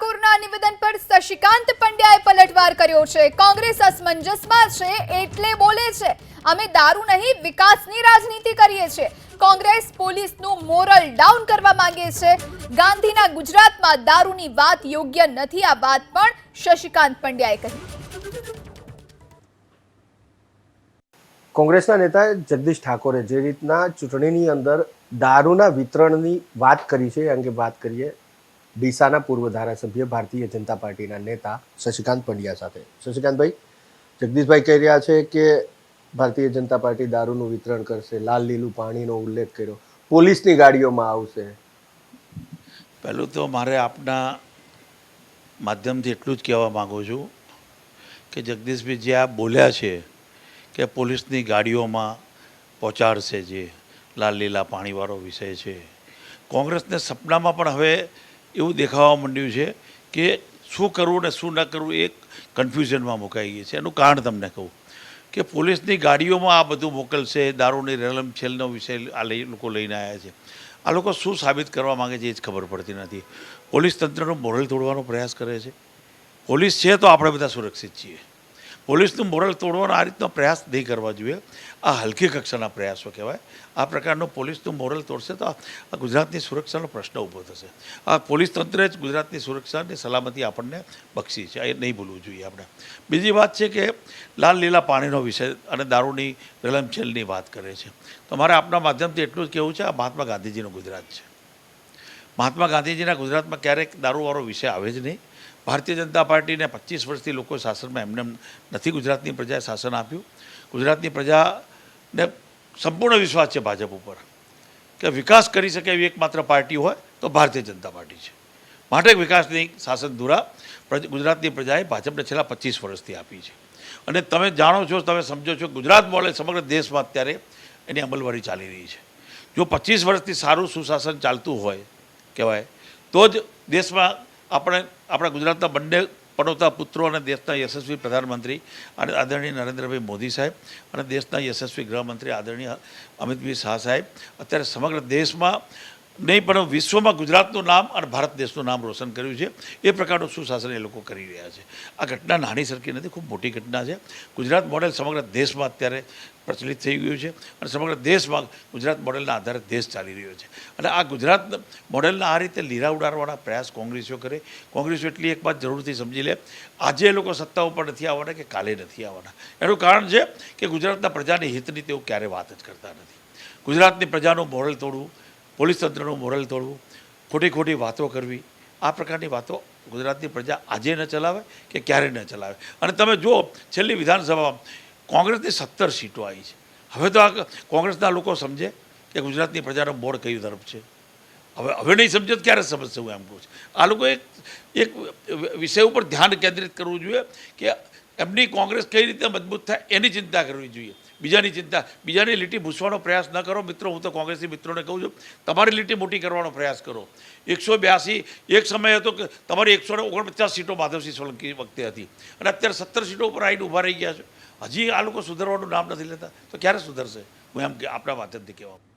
ઠાકોરના નિવેદન પર શશિકાંત પંડ્યાએ પલટવાર કર્યો છે. કોંગ્રેસ અસમંજસમાં છે એટલે બોલે છે. અમે દારૂ નહીં, વિકાસની રાજનીતિ કરીએ છીએ. કોંગ્રેસ પોલીસનું મોરલ ડાઉન કરવા માંગે છે. ગાંધીના ગુજરાતમાં દારૂની વાત યોગ્ય નથી. આ વાત પણ શશિકાંત પંડ્યાએ કહી. કોંગ્રેસના નેતા જગદીશ ઠાકોરે જે રીતના ચૂંટણીની અંદર દારૂના વિતરણની વાત કરી છે, એ અંગે વાત કરીએ. ડીસાના પૂર્વ ધારાસભ્ય ભારતીય જનતા પાર્ટીના નેતા શશિકાંત પંડ્યા સાથે. શશિકાંતભાઈ, જગદીશભાઈ કહી રહ્યા છે કે ભારતીય જનતા પાર્ટી દારૂનું વિતરણ કરશે, લાલ લીલું પાણીનો ઉલ્લેખ કર્યો, પોલીસની ગાડીઓમાં આવશે. પહેલું તો મારે આપના માધ્યમથી એટલું જ કહેવા માગું છું કે જગદીશભાઈ જે આ બોલ્યા છે કે પોલીસની ગાડીઓમાં પહોંચાડશે જે લાલ લીલા પાણીવાળો વિષય છે. કોંગ્રેસને સપનામાં પણ હવે એવું દેખાવા માંડ્યું છે કે શું કરવું ને શું ન કરવું એ કન્ફ્યુઝનમાં મુકાઈ ગઈ છે. એનું કારણ તમને કહું કે પોલીસની ગાડીઓમાં આ બધું મોકલશે, દારૂની રેલમ છેલનો વિષય આ લઈ લોકો લઈને આવ્યા છે. આ લોકો શું સાબિત કરવા માંગે છે એ જ ખબર પડતી નથી. પોલીસ તંત્રનો મોરલ તોડવાનો પ્રયાસ કરે છે. પોલીસ છે તો આપણે બધા સુરક્ષિત છીએ. પોલીસનું મોરલ તોડવાનો આ રીતનો પ્રયાસ નહીં કરવા જોઈએ. આ હલકી કક્ષાના પ્રયાસો કહેવાય. આ પ્રકારનો પોલીસનું મોરલ તોડશે તો આ ગુજરાતની સુરક્ષાનો પ્રશ્ન ઊભો થશે. આ પોલીસ તંત્રે જ ગુજરાતની સુરક્ષા અને સલામતી આપણને બક્ષી છે. એ નહીં ભૂલવું જોઈએ આપણે. બીજી વાત છે કે લાલ લીલા પાણીનો વિષય અને દારૂની રેલમછેલની વાત કરે છે. તો મારે આપના માધ્યમથી એટલું જ કહેવું છે, આ મહાત્મા ગાંધીજીનું ગુજરાત છે. મહાત્મા ગાંધીજીના ગુજરાતમાં ક્યારેક દારૂવાળો વિષય આવે જ નહીં. ભારતીય જનતા પાર્ટીને પચીસ વર્ષથી લોકો શાસનમાં એમને એમ નથી ગુજરાતની પ્રજાએ શાસન આપ્યું. ગુજરાતની પ્રજાને સંપૂર્ણ વિશ્વાસ છે ભાજપ ઉપર કે વિકાસ કરી શકે એવી એકમાત્ર પાર્ટી હોય તો ભારતીય જનતા પાર્ટી છે. માટે વિકાસની શાસન ધુરા ગુજરાતની પ્રજાએ ભાજપને છેલ્લા પચીસ વર્ષથી આપી છે. અને તમે જાણો છો, તમે સમજો છો, ગુજરાત મોડે સમગ્ર દેશમાં અત્યારે એની અમલવારી ચાલી રહી છે. જો પચીસ વર્ષથી સારું સુશાસન ચાલતું હોય, કહેવાય, તો જ દેશમાં આપણે આપણા ગુજરાતના બંને પડોતા પુત્રો અને દેશના યશસ્વી પ્રધાનમંત્રી અને આદરણીય નરેન્દ્રભાઈ મોદી સાહેબ અને દેશના યશસ્વી ગૃહમંત્રી આદરણીય અમિતભાઈ શાહ સાહેબ. અત્યારે સમગ્ર દેશમાં નહીં, પણ વિશ્વમાં ગુજરાતનું નામ અને ભારત દેશનું નામ રોશન કર્યું છે. એ પ્રકારનું સુશાસન એ લોકો કરી રહ્યા છે. આ ઘટના નાની સરખી નથી, ખૂબ મોટી ઘટના છે. ગુજરાત મોડેલ સમગ્ર દેશમાં અત્યારે પ્રચલિત થઈ ગયું છે અને સમગ્ર દેશમાં ગુજરાત મોડેલના આધારે દેશ ચાલી રહ્યો છે. અને આ ગુજરાત મોડેલના આ રીતે લીરા ઉડાડવાના પ્રયાસ કોંગ્રેસીઓ કરે. કોંગ્રેસો એટલી એક વાત જરૂરથી સમજી લે. આજે એ લોકો સત્તા ઉપર નથી આવવાના કે કાલે નથી આવવાના. એનું કારણ છે કે ગુજરાતના પ્રજાની હિતની તેઓ ક્યારે વાત જ કરતા નથી. ગુજરાતની પ્રજાનું મોડેલ તોડવું પોલીસ તંત્રનું મોરલ તોડવું, ખોટી ખોટી વાતો કરવી, આ પ્રકારની વાતો ગુજરાતની પ્રજા આજે ન ચલાવે કે ક્યારે ન ચલાવે? અને તમે જુઓ, છેલ્લી વિધાનસભામાં કોંગ્રેસની સત્તર સીટો આવી છે. હવે તો આ કોંગ્રેસના લોકો સમજે કે ગુજરાતની પ્રજાનો મોડ કઈ તરફ છે? હવે હવે નહીં સમજો તો ક્યારે સમજશે હું એમ કહું છું. આ એક એક વિષય ઉપર ધ્યાન કેન્દ્રિત કરવું જોઈએ કે એમની કોંગ્રેસ કઈ રીતે મજબૂત થાય એની ચિંતા કરવી જોઈએ. બીજાની ચિંતા, બીજાની લીટી ભૂસવાનો પ્રયાસ ન કરો. મિત્રો, હું તો કોંગ્રેસી મિત્રોને કહું છું, તમારી લીટી મોટી કરવાનો પ્રયાસ કરો. એકસો બ્યાસી, એક સમય હતો કે તમારી એકસો ઓગણપચાસ સીટો માધવસિંહ સોલંકી વખતે હતી. અને અત્યારે સત્તર સીટો ઉપર આવીને ઊભા રહી ગયા છે. હજી આ લોકો સુધારવાનું નામ નથી લેતા. તો ક્યારે સુધરશે? હું એમ આપણા માધ્યમથી કહેવા.